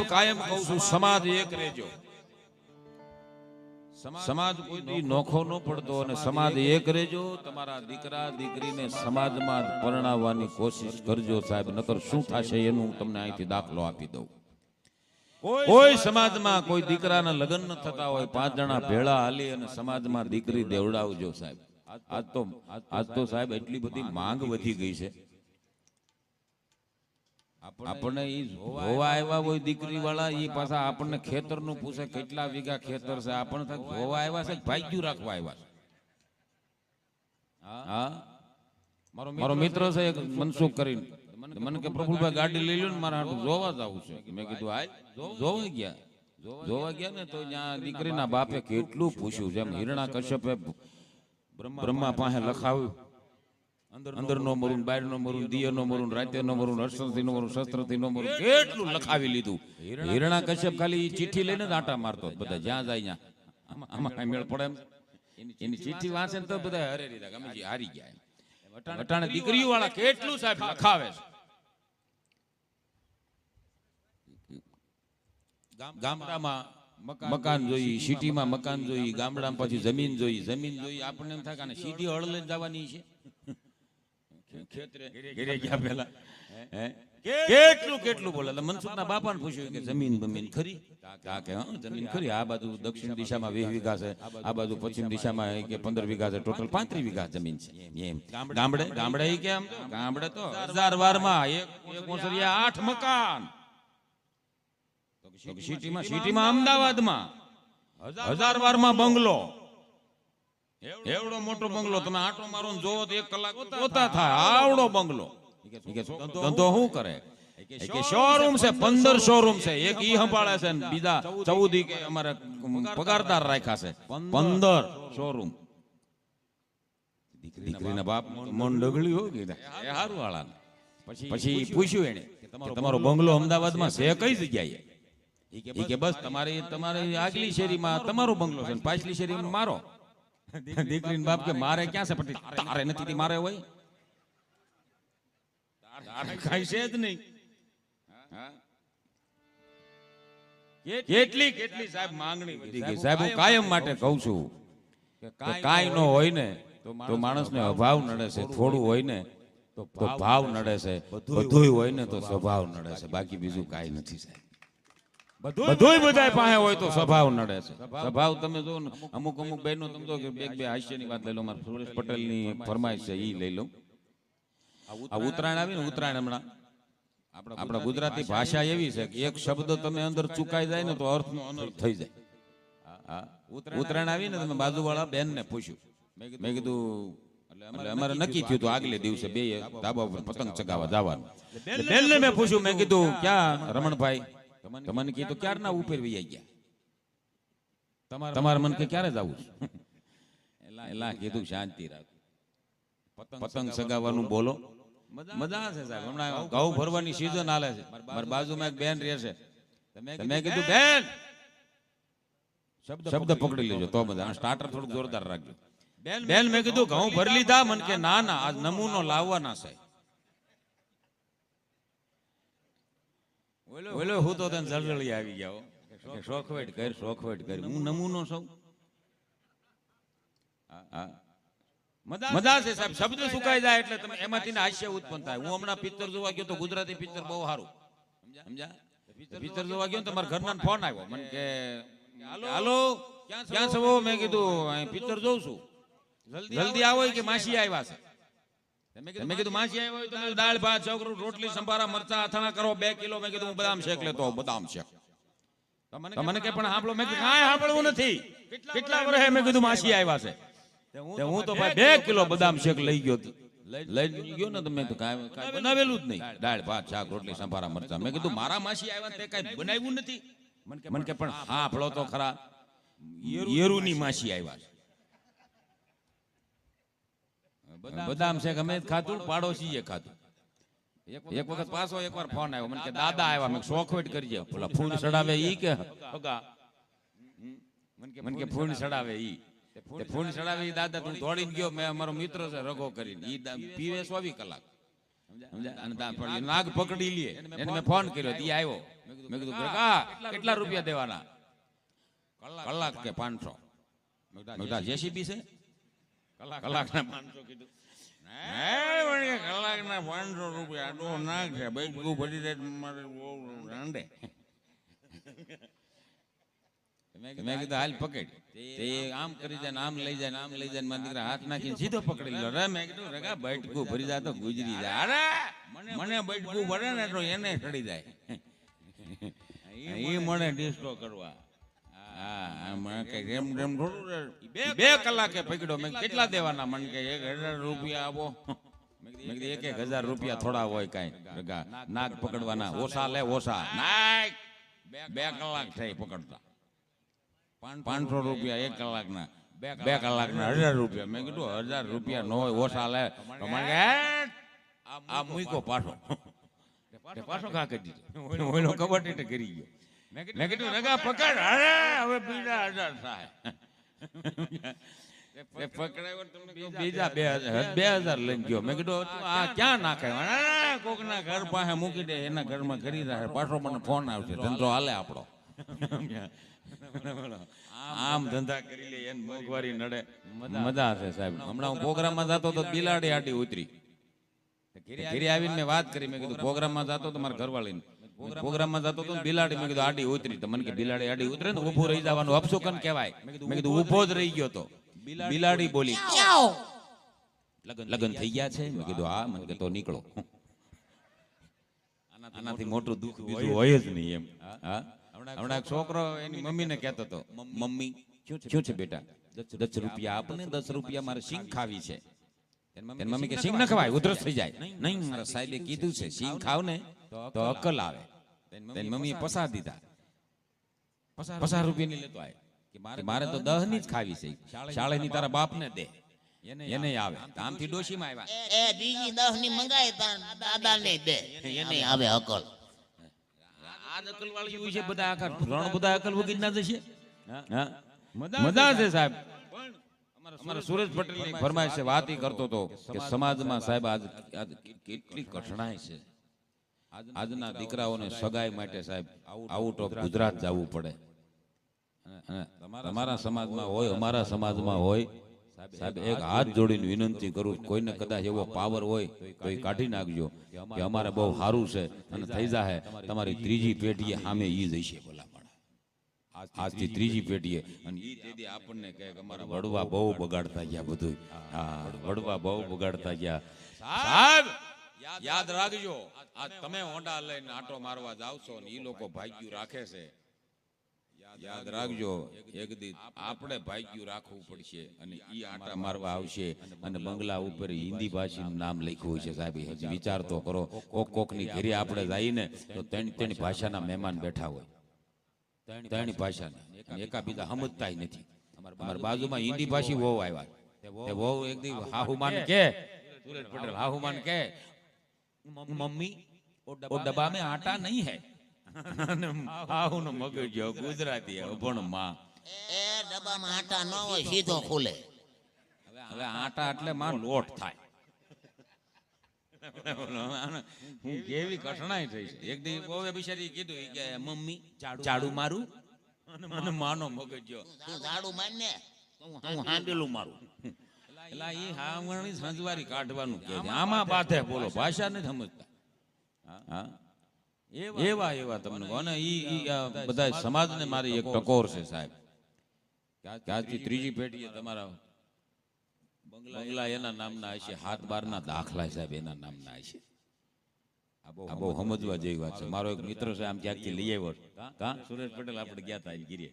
કાયમ કહું છું સમાજ એક રહેજો. સમાજ કોઈ નોખો ન પડતો અને સમાજ એક રહેજો. તમારા દીકરા દીકરીને સમાજમાં પરણાવવાની કોશિશ કરજો સાહેબ નકર શું થશે એનું હું તમને અહીંથી દાખલો આપી દઉં. કોઈ સમાજમાં કોઈ દીકરાના લગ્ન ન થતા હોય પાંચ જણા ભેળા હાલી અને સમાજમાં દીકરી દેવડાવજો સાહેબ. આજ તો આજ તો સાહેબ એટલી બધી માંગ વધી ગઈ છે. આપણને એ જોવા આવ્યા હોય દીકરી વાળા એ પાછા આપણને ખેતરનું પૂછે કેટલા વીઘા ખેતર છે? આપણને જોવા આવ્યા છે ભાગ્યું રાખવા આવ્યા છે. હા? મારો મિત્ર છે એક મનસુખ કરીને. મને કે પ્રફુલભાઈ ગાડી લઈ લો ને મારા હાટુ જોવા જવું છે. મેં કીધું હાલ જોવા ગયા? જોવા ગયા? ને તો ત્યાં દીકરીના બાપે કેટલું પૂછ્યું જેમ હિરણા કશ્યપે બ્રહ્મા પાસે લખાવ્યું. અંદર નો મરું બાર નો મરું દિય નો મરું રાતે નો મરું હર્ષથી નો મરું શસ્ત્રથી નો મરું કેટલું લખાવી લીધું? હિરણા કશ્યપ ખાલી ચીઠી ચિઠ્ઠી લઈને જ આટા મારતો બધા જ્યાં જાય ત્યાં. આમાં- મેળ પડે એમ? એની ચિઠ્ઠી વાંચે ને તો બધા હરે રીધા ગમે હારી ગયા. વટાણે દીકરીઓ વાળા કેટલું સાહેબ લખાવે? છે? ગામડામાં મકાન જોઈ સિટીમાં મકાન જોઈ ગામડામાં પછી જમીન જોઈ જમીન જોઈ આપણને એમ થાય કે સીધી હળ લઈને જવાની છે? ખેતરે ઘરે ગયા પેલા કેટલું કેટલું બોલે? એટલે મનસુખના બાપાને પૂછ્યું કે જમીન બમીન ખરી? કે જમીન ખરી? આ બાજુ દક્ષિણ દિશામાં વીસ વીઘા છે. આ બાજુ પશ્ચિમ દિશામાં કે પંદર વીઘા છે. ટોટલ પાંત્રીસ વીઘા જમીન છે. એમ ગામડે ગામડે ગામડે તો હજાર એક એક ઓસરિયા આઠ મકાન. સિટીમાં સિટીમાં અમદાવાદમાં. હજાર વારમાં બંગલો. એવડો મોટો બંગલો તમે આટો મારો જોવો તો એક કલાક પોતા થાય. આવડો બંગલો. ધંધો શું કરે? કે શોરૂમ છે પંદર શોરૂમ છે. એક ઈ સંભાળે છે ને બીજા ચૌદ કે અમારે પગારદાર રાખ્યા છે. પંદર શોરૂમ. દીકરીના બાપ મન કીધા. હારું વાળા પછી પૂછ્યું એને તમારો બંગલો અમદાવાદમાં છે કઈ જગ્યાએ? એ કે બસ તમારી તમારી આગલી શેરીમાં તમારો બંગલો છે પાછલી શેરીમાં મારો. દીકરીને બાપ કે મારે ક્યાં છે? પછી તારે નથી મારે હોય? તારે છે જ નહીં. કેટલી કેટલી સાહેબ માંગણી વધી ગઈ? સાહેબ હું કાયમ માટે કહું છું કે કાંઈ ન હોય ને તો માણસને અભાવ નડે છે થોડું હોય ને તો ભાવ નડે છે. બધું હોય ને તો સ્વભાવ નડે છે. બાકી બીજું કાંઈ નથી સાહેબ. બધુંય બધા પાસે હોય તો સ્વભાવ નડે છે. સ્વભાવ તમે જો અમુક અમુક બહેનો તમે જો બે બે હાસ્યની વાત લઈ લો મારા સુરેશ પટેલની ફરમાઈશ છે એ લઈ લઉં આ ઉત્તરાયણ આવી ને ઉત્તરાયણ હમણાં. આપણા ગુજરાતી ભાષા એવી છે કે એક શબ્દ તમે અંદર ચુકાઈ જાય ને તો અર્થનો અનર્થ થઈ જાય. ઉત્તરાયણ આવી ને તમે બાજુવાળા બેનને પૂછ્યું. મેં કીધું એટલે અમારે નક્કી થયું હતું આગલે દિવસે બે ધાબા ઉપર પતંગ ચગાવવા જવાનું. બેનને મેં પૂછ્યું મેં કીધું ક્યાં રમણભાઈ? તમને કીધું ક્યારના ઉપર વૈયા ગયા? તમારે મન કે ક્યારે જવું છે? એલા કીધું શાંતિ રાખો. પતંગ સગાવવાનું બોલો. મજા છે સાહેબ. હમણાં ઘઉં ભરવાની સીઝન હાલે છે. મારી બાજુમાં એક બેન રહે છે. મેં કીધું બેન! શબ્દ પકડી લેજો તો બધા. સ્ટાર્ટર થોડું જોરદાર રાખજો. બેન મેં કીધું ઘઉં ભરી લીધા. મને કે ના ના આજ નમૂનો લાવવાના છે. ઓલો હું તો તને જળજળી આવી ગયા. શોખવેટ કર શોખવેટ કર. હું નમૂનો છું. મજા છે સાહેબ. શબ્દ સુકાઈ જાય એટલે તમે એમાંથી હાસ્ય ઉત્પન્ન થાય. હું હમણાં પિક્ચર જોવા ગયો તો ગુજરાતી પિક્ચર બહુ સારું. સમજા પિક્ચર જોવા ગયો તમારા ઘરના ફોન આવ્યો. મને કે હાલો? ક્યાં છો? મેં કીધું પિક્ચર જોઉં છું. જલ્દી આવો કે માસી આવ્યા છે. મેં કીધું માસી આવ્યા હોય તો દાળ ભાત છોકરું રોટલી સંભારા મરચા અથાણા કરો બે કિલો મેં કીધું હું બદામ શેક લેતો બદામ શેક. મને કે પણ સાંભળો મેં કીધું કાંઈ સાંભળવું નથી. કેટલા વર્ષે મેં કીધું માસી આવ્યા છે. હું તો ભાઈ બે કિલો બદામ શેક લઈ ગયો લઈ ગયો ને તો તો કાંઈ કાંઈ બનાવેલું જ નહીં. દાળ. ભાત શાક રોટલી સંભારા મરચા. મેં કીધું મારા માસી આવ્યા તે કાંઈ બનાવ્યું નથી. મને કે પણ હા ફળો તો ખરા. યેરુની માસી આવ્યા છે. બદામ છે અમે ખાતું પાડોશી પાડોશીએ ખાધું. એક વખત પાછો એકવાર ફોન આવ્યો. મને કે દાદા આવ્યા મેં શોખવેટ કરીએ પેલા ફૂલ ચડાવે ઈ કે મને કે ફૂલ ચડાવે ઈ. તે ફૂલ ચડાવે ઈ દાદા તું દોડીને ગયો. મેં અમારો મિત્ર છે રગો કરીને. ઈ પીવે ચોવીસ કલાક. અને નાગ પકડી લે. એને મેં ફોન કર્યો. ઈ આવ્યો. મેં કીધું કાકા કેટલા રૂપિયા દેવાના? કલાક કે પાંચસો. જેસીબી છે? કલાકના પાંચસો કીધું. કલાકના પાંચસો રૂપિયા આટલો નાગ છે. બધું ભરી જાય મારે બહુ રાંડે. મેં કીધું હાલ પકડ. તે આમ કરી જાય આમ લઈ જાય આમ લઈ જાય મારા દીકરા હાથ નાખીને સીધો પકડી લો. રે મેં કીધું રગા બેઠકું ભરી જાય તો ગુજરી જાય. અરે મને બેઠકું ભરે ને તો એને ચડી જાય. એ મને ડિસ્કો કરવા. હા મેં કે રેમ રેમ થોડું બે બે કલાકે પકડ્યો. મેં કેટલા દેવાના? મને કે એક હજાર રૂપિયા આપો. મેં કીધું એક એક હજાર રૂપિયા થોડા હોય કાંઈ. રગા નાગ પકડવાના ઓછા લે ઓછા. નાક બે કલાક થઈ પકડતા. પાંચસો રૂપિયા એક કલાકના. બે કલાકના. હજાર રૂપિયા. મેં કીધું હજાર રૂપિયા નો હોય ઓછા લે. તમારે મને કહે, "હેટ, આ મૂકો પાછો. પાછો. કરી દીધો. કબડ્ડી કરી ગયો. મેં કીધું રગા પકડ. અરે હવે બીજા હજાર થાય. બીજા બે હજાર બે હજાર લઈને ગયો. મેં કીધું આ ક્યાં નાખે? કોકના ઘર પાસે મૂકી દે એના ઘરમાં કરી રાખે. પાછો મને ફોન આવશે ધંધો હાલે આપણો. આમ ધંધા કરી લે એને મોંઘવારી નડે. મજા આવે સાહેબ. હમણાં હું પ્રોગ્રામમાં જતો તો બિલાડી આટી ઉતરી. ઘેરી આવીને મેં વાત કરી મેં કીધું પ્રોગ્રામમાં જતો તો મારા ઘરવાળીને. પ્રોગ્રામમાં જતો હતો બિલાડી મેં કીધું આડી ઉતરી. તો મને કે બિલાડી આડી ઉતરે ને ઊભું રહી જવાનું અપશુકન કહેવાય? મેં કીધું ઊભો જ રહી ગયો તો. બિલાડી બોલી લગન થઈ ગયા છે. મેં કીધું હા. મને કે તો નીકળો. આનાથી મોટું દુઃખ બીજું હોય જ નહીં. એમ. હા? હમણાં એક છોકરો એની મમ્મીને કહેતો હતો મમ્મી શું છે બેટા? દસ રૂપિયા આપને દસ રૂપિયા મારે સિંગ ખાવી છે. મમ્મી કે સિંગ ન ખવાય ઉધરસ થઈ જાય. નહીં મારા સાહેબે કીધું છે સિંગ ખાવ ને તો અક્કલ આવે. તેની મમ્મીએ પસાર દીધા પસાર રૂપિયાની લેતો આવે કે મારે તો દહની જ ખાવી છે શાળેની તારા બાપને દે એને આવે આમથી ડોશીમાં આવ્યા એ બીજી દહની મંગાય તાર દાદા ને દે એને આવે અકલ આ અકલ વાળી હોય છે બધા આખા ત્રણ બધા અકલ વગી ના જશે હા મજા છે સાહેબ અમારા સુરેશ પટેલની ફરમાઈશ છે વાત ઈ કરતો તો કે સમાજમાં સાહેબ આજ આજ કેટલી કઠણાઈ છે આજના દીકરાઓને સગાઈ માટે સાહેબ આઉટ ઓફ ગુજરાત જવું પડે. તમારા સમાજમાં હોય અમારા સમાજમાં હોય સાહેબ એક હાથ જોડીને વિનંતી કરું કોઈને કદાચ એવો પાવર હોય તો એ કાઢી નાખજો કે અમારે બહુ સારું છે અને થઈ જાહે તમારી ત્રીજી પેઢીએ સામે ઈ જઈશે ભલામણ આજથી ત્રીજી પેઢીએ. અને ઈ તેથી આપણને કહે કે અમારા વડવા બહુ બગાડતા ગયા બધું હા વડવા બહુ બગાડતા ગયા. સાહેબ! યાદ રાખજો. આ તમે હોંડા લઈને આટો મારવા જાવશો ને એ લોકો ભાગ્યું રાખે છે. યાદ રાખજો. એક દી આપણે ભાગ્યું રાખવું પડશે અને ઈ આટા મારવા આવશે. અને બંગલા ઉપર હિન્દી ભાષાનું નામ લખ્યું છે સાહેબ. હજી વિચાર તો કરો. કોક કોકની ઘરે આપણે જઈને તો ત્રણ ત્રણ ભાષાના મહેમાન બેઠા હોય. ત્રણ ભાષાના. એકાબીજા સમજતા નથી. અમારા બાજુમાં હિન્દી ભાષી વહુ આવ્યા વહુ એક દી હાહુમાન કે. સુરેશ પટેલ હાહુમાન કે. મમ્મી. ડબ્બા મેં આટા નહીં હે? ગુજરાતી પણ માં. એ લોટ થાય. હું કેવી કઠણાઈ થઈ એક દી બહુ કીધું કે મમ્મી ઝાડુ મારું. અને માનો મગજ જો ઝાડુ માન ને. હું હાંડેલું મારું. એટલે એ હાવણી સંજવારી કાઢવાનું કે આમાં બાધે બોલો ભાષા નથી સમજતા. એવા એવા તમને અને ઈ બધા સમાજને મારી એક ટકોર છે. સાહેબ. આજથી ત્રીજી પેઢીએ તમારા બંગલા એના નામના હશે. હાથ બારના દાખલા સાહેબ એના નામના હશે. આ બહુ સમજવા જેવી વાત છે. મારો એક મિત્ર છે આમ ક્યાંકથી લઈ આવ્યો કા સુરેશ પટેલ આપણે ગયા હતા ગીરીએ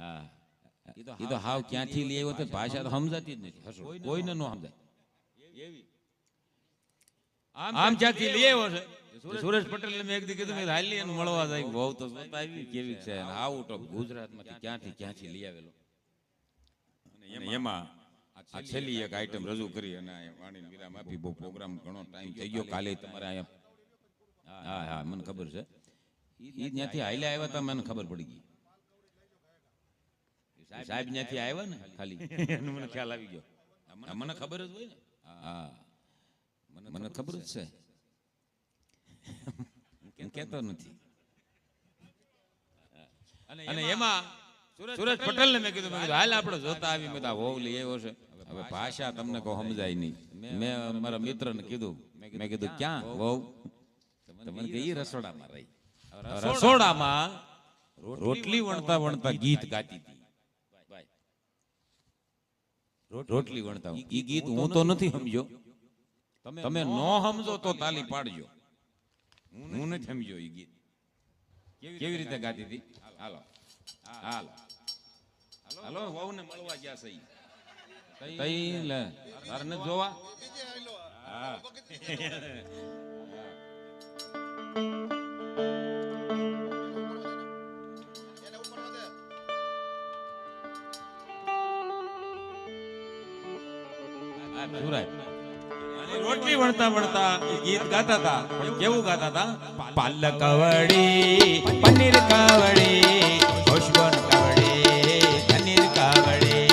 હા. એ તો હાવ ક્યાંથી લઈ આવ્યો તો ભાષા તો સમજાતી જ નથી. હશો કોઈને ન સમજાય. આમ ક્યાંથી લઈ આવ્યો છે? સુરેશ પટેલ મેં એક દી કીધું મેં હાલી એને મળવા જાય. બહુ તો આવી કેવી છે આવું તો ગુજરાતમાંથી ક્યાંથી ક્યાંથી લઈ આવેલો? એમાં આ છેલ્લી એક આઈટમ રજૂ કરી અને વાણી વિરામ આપી. બહુ પ્રોગ્રામ ઘણો ટાઈમ થઈ ગયો. કાલે તમારે અહીંયા હા હા. મને ખબર છે. એ ત્યાંથી હાલ્યા આવ્યા હતા. મને ખબર પડી ગઈ. સાહેબ ત્યાંથી આવ્યા ને ખાલી. એનો મને ખ્યાલ આવી ગયો. મને ખબર જ હોય ને. હા. મને ખબર જ છે. હું કહેતો નથી. અને એમાં સુરેશ પટેલ ને મેં કીધું મેં કીધું હાલ આપણે જોતા આવી મેં આ હોવ લઈ આવ્યો છે. હવે ભાષા તમને કહો સમજાય નહીં. મેં મારા મિત્ર ને કીધું મેં કીધું ક્યાં? વહુ તમને કે રસોડામાં રહી. રસોડામાં રોટલી વણતા વણતા ગીત ગાતી હતી. રોટલી વણતા ઈ ગીત હું તો નથી સમજો તમે નો સમજો તો તાલી પાડજો. હું નથી સમજો ઈ ગીત. કેવી રીતે ગાતી હતી? હાલો. હાલો. હાલો. વહુને મળવા ગયા છે ઈ. તઈ લે. તારે જોવા? હા. વણતા વણતા ગીત ગાતા હતા. પણ કેવું ગાતા હતા? પાલક કવડી પનીર કાવડી, ખુશબન કાવડી, પનીર કાવડી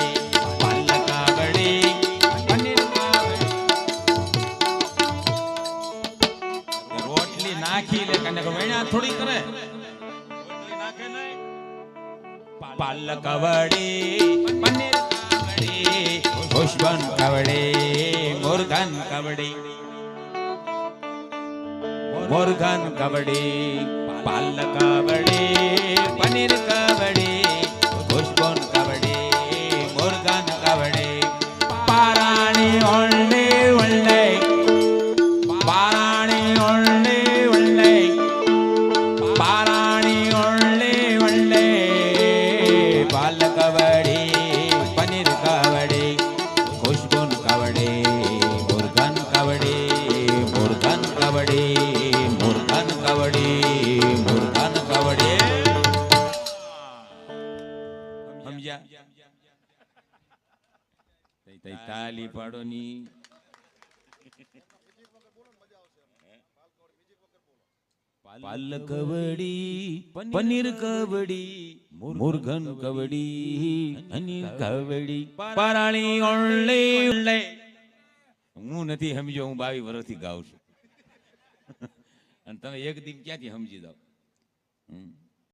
રોટલી નાખી લે કને વેણ્યા થોડી કરે. રોટલી નાખે પનીર કવડી, ખુશબન કવડી, મુરધન કવડી. મુરઘન કવડી પાલક કવડી પનીર કવડી તાલી પાડો ની. પાલક કવડી પનીર કવડી મુરઘન કવડી અનિલ કવડી. પારાણી ઓળલે ઓળલે હું નથી સમજ્યો હું બાવી વર્ષથી ગાઉં છું. અને તમે એક દિન ક્યાંથી સમજી જાઓ? હમ.